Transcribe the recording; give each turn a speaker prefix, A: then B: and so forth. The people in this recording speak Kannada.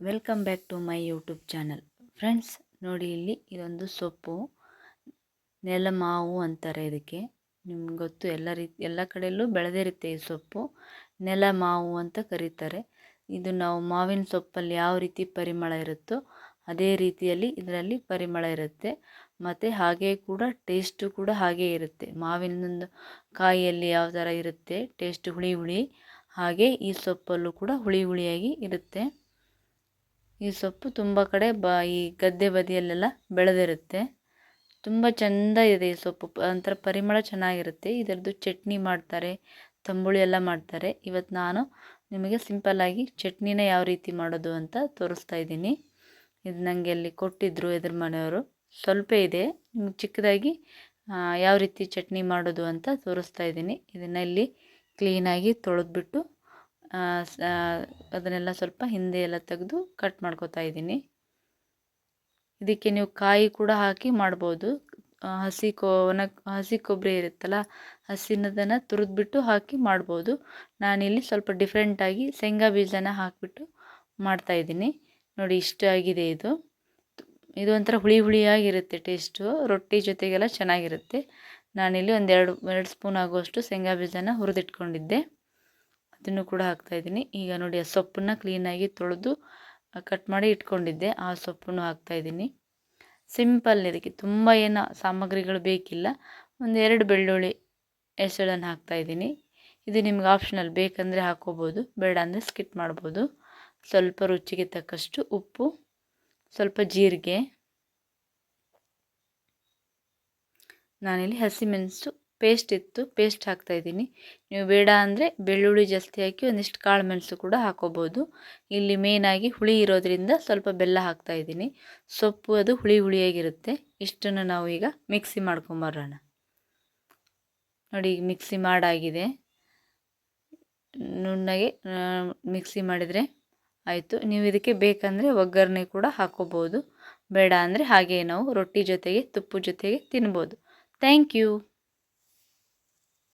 A: Welcome back to my YouTube channel friends ನೋಡಿ ಇಲ್ಲಿ ಇದೊಂದು ಸೊಪ್ಪು, ನೆಲಮಾವು ಅಂತಾರೆ ಇದಕ್ಕೆ. ನಿಮ್ಗೆ ಗೊತ್ತು, ಎಲ್ಲ ರೀತಿ, ಎಲ್ಲ ಕಡೆಯಲ್ಲೂ ಬೆಳೆದಿರುತ್ತೆ ಈ ಸೊಪ್ಪು. ನೆಲಮಾವು ಅಂತ ಕರೀತಾರೆ. ಇದು ನಾವು ಮಾವಿನ ಸೊಪ್ಪಲ್ಲಿ ಯಾವ ರೀತಿ ಪರಿಮಳ ಇರುತ್ತೋ ಅದೇ ರೀತಿಯಲ್ಲಿ ಇದರಲ್ಲಿ ಪರಿಮಳ ಇರುತ್ತೆ. ಮತ್ತು ಹಾಗೆ ಕೂಡ ಟೇಸ್ಟು ಕೂಡ ಹಾಗೇ ಇರುತ್ತೆ. ಮಾವಿನೊಂದು ಕಾಯಿಯಲ್ಲಿ ಯಾವ ಥರ ಇರುತ್ತೆ, ಟೇಸ್ಟ್ ಹುಳಿ ಹುಳಿ, ಹಾಗೆ ಈ ಸೊಪ್ಪಲ್ಲೂ ಕೂಡ ಹುಳಿ ಹುಳಿಯಾಗಿ ಇರುತ್ತೆ. ಈ ಸೊಪ್ಪು ತುಂಬ ಕಡೆ ಬ, ಈ ಗದ್ದೆ ಬದಿಯಲ್ಲೆಲ್ಲ ಬೆಳೆದಿರುತ್ತೆ. ತುಂಬ ಚೆಂದ ಇದೆ ಈ ಸೊಪ್ಪು. ಒಂಥರ ಪರಿಮಳ ಚೆನ್ನಾಗಿರುತ್ತೆ. ಇದರದ್ದು ಚಟ್ನಿ ಮಾಡ್ತಾರೆ, ತಂಬುಳಿ ಎಲ್ಲ ಮಾಡ್ತಾರೆ. ಇವತ್ತು ನಾನು ನಿಮಗೆ ಸಿಂಪಲ್ಲಾಗಿ ಚಟ್ನಿನ ಯಾವ ರೀತಿ ಮಾಡೋದು ಅಂತ ತೋರಿಸ್ತಾ ಇದ್ದೀನಿ. ಇದು ನನಗೆ ಅಲ್ಲಿ ಕೊಟ್ಟಿದ್ದರು ಎದುರು ಮನೆಯವರು. ಸ್ವಲ್ಪ ಇದೆ. ನಿಮ್ಗೆ ಚಿಕ್ಕದಾಗಿ ಯಾವ ರೀತಿ ಚಟ್ನಿ ಮಾಡೋದು ಅಂತ ತೋರಿಸ್ತಾ ಇದ್ದೀನಿ. ಇದನ್ನು ಇಲ್ಲಿ ಕ್ಲೀನಾಗಿ ತೊಳೆದ್ಬಿಟ್ಟು ಅದನ್ನೆಲ್ಲ ಸ್ವಲ್ಪ ಹಿಂದೆ ಎಲ್ಲ ತೆಗೆದು ಕಟ್ ಮಾಡ್ಕೋತಾ ಇದ್ದೀನಿ. ಇದಕ್ಕೆ ನೀವು ಕಾಯಿ ಕೂಡ ಹಾಕಿ ಮಾಡ್ಬೋದು. ಹಸಿ ಕೋ ಹಸಿ ಕೊಬ್ಬರಿ ಇರುತ್ತಲ್ಲ, ಹಸಿನದನ್ನು ತುರಿದ್ಬಿಟ್ಟು ಹಾಕಿ ಮಾಡ್ಬೋದು. ನಾನಿಲ್ಲಿ ಸ್ವಲ್ಪ ಡಿಫ್ರೆಂಟಾಗಿ ಶೇಂಗಾ ಬೀಜನ ಹಾಕಿಬಿಟ್ಟು ಮಾಡ್ತಾಯಿದ್ದೀನಿ ನೋಡಿ, ಇಷ್ಟ ಆಗಿದೆ ಇದು. ಇದು ಒಂಥರ ಹುಳಿ ಹುಳಿಯಾಗಿರುತ್ತೆ ಟೇಸ್ಟು. ರೊಟ್ಟಿ ಜೊತೆಗೆಲ್ಲ ಚೆನ್ನಾಗಿರುತ್ತೆ. ನಾನಿಲ್ಲಿ ಒಂದೆರಡು, ಎರಡು ಸ್ಪೂನ್ ಆಗುವಷ್ಟು ಶೇಂಗಾ ಬೀಜನ ಹುರಿದಿಟ್ಕೊಂಡಿದ್ದೆ. ಅದನ್ನು ಕೂಡ ಹಾಕ್ತಾಯಿದ್ದೀನಿ ಈಗ ನೋಡಿ, ಆ ಸೊಪ್ಪನ್ನು ಕ್ಲೀನಾಗಿ ತೊಳೆದು ಕಟ್ ಮಾಡಿ ಇಟ್ಕೊಂಡಿದ್ದೆ. ಆ ಸೊಪ್ಪನ್ನು ಹಾಕ್ತಾಯಿದ್ದೀನಿ ಸಿಂಪಲ್ ಇದಕ್ಕೆ. ತುಂಬ ಏನು ಸಾಮಗ್ರಿಗಳು ಬೇಕಿಲ್ಲ. ಒಂದು ಎರಡು ಬೆಳ್ಳುಳ್ಳಿ ಹೆಸಳನ್ನು ಹಾಕ್ತಾಯಿದ್ದೀನಿ ಇದು ನಿಮ್ಗೆ ಆಪ್ಷನಲ್ ಬೇಕಂದರೆ ಹಾಕ್ಕೋಬೋದು ಬೇಡ ಅಂದರೆ ಸ್ಕಿಪ್ ಮಾಡ್ಬೋದು. ಸ್ವಲ್ಪ ರುಚಿಗೆ ತಕ್ಕಷ್ಟು ಉಪ್ಪು, ಸ್ವಲ್ಪ ಜೀರಿಗೆ. ನಾನಿಲ್ಲಿ ಹಸಿಮೆಣಸು ಪೇಸ್ಟ್ ಇತ್ತು, ಪೇಸ್ಟ್ ಹಾಕ್ತಾಯಿದ್ದೀನಿ ನೀವು ಬೇಡ ಅಂದರೆ ಬೆಳ್ಳುಳ್ಳಿ ಜಾಸ್ತಿ ಹಾಕಿ ಒಂದಿಷ್ಟು ಕಾಳು ಮೆಣಸು ಕೂಡ ಹಾಕೋಬೋದು. ಇಲ್ಲಿ ಮೇಯ್ನಾಗಿ ಹುಳಿ ಇರೋದ್ರಿಂದ ಸ್ವಲ್ಪ ಬೆಲ್ಲ ಹಾಕ್ತಾಯಿದ್ದೀನಿ ಸೊಪ್ಪು ಅದು ಹುಳಿ ಹುಳಿಯಾಗಿರುತ್ತೆ. ಇಷ್ಟನ್ನು ನಾವು ಈಗ ಮಿಕ್ಸಿ ಮಾಡ್ಕೊಂಬರೋಣ. ನೋಡಿ, ಈಗ ಮಿಕ್ಸಿ ಮಾಡಾಗಿದೆ. ನುಣ್ಣಗೆ ಮಿಕ್ಸಿ ಮಾಡಿದರೆ ಆಯಿತು. ನೀವು ಇದಕ್ಕೆ ಬೇಕಂದರೆ ಒಗ್ಗರಣೆ ಕೂಡ ಹಾಕೋಬೋದು. ಬೇಡ ಅಂದರೆ ಹಾಗೆ ನಾವು ರೊಟ್ಟಿ ಜೊತೆಗೆ ತುಪ್ಪದ ಜೊತೆಗೆ ತಿನ್ಬೋದು. Thank you.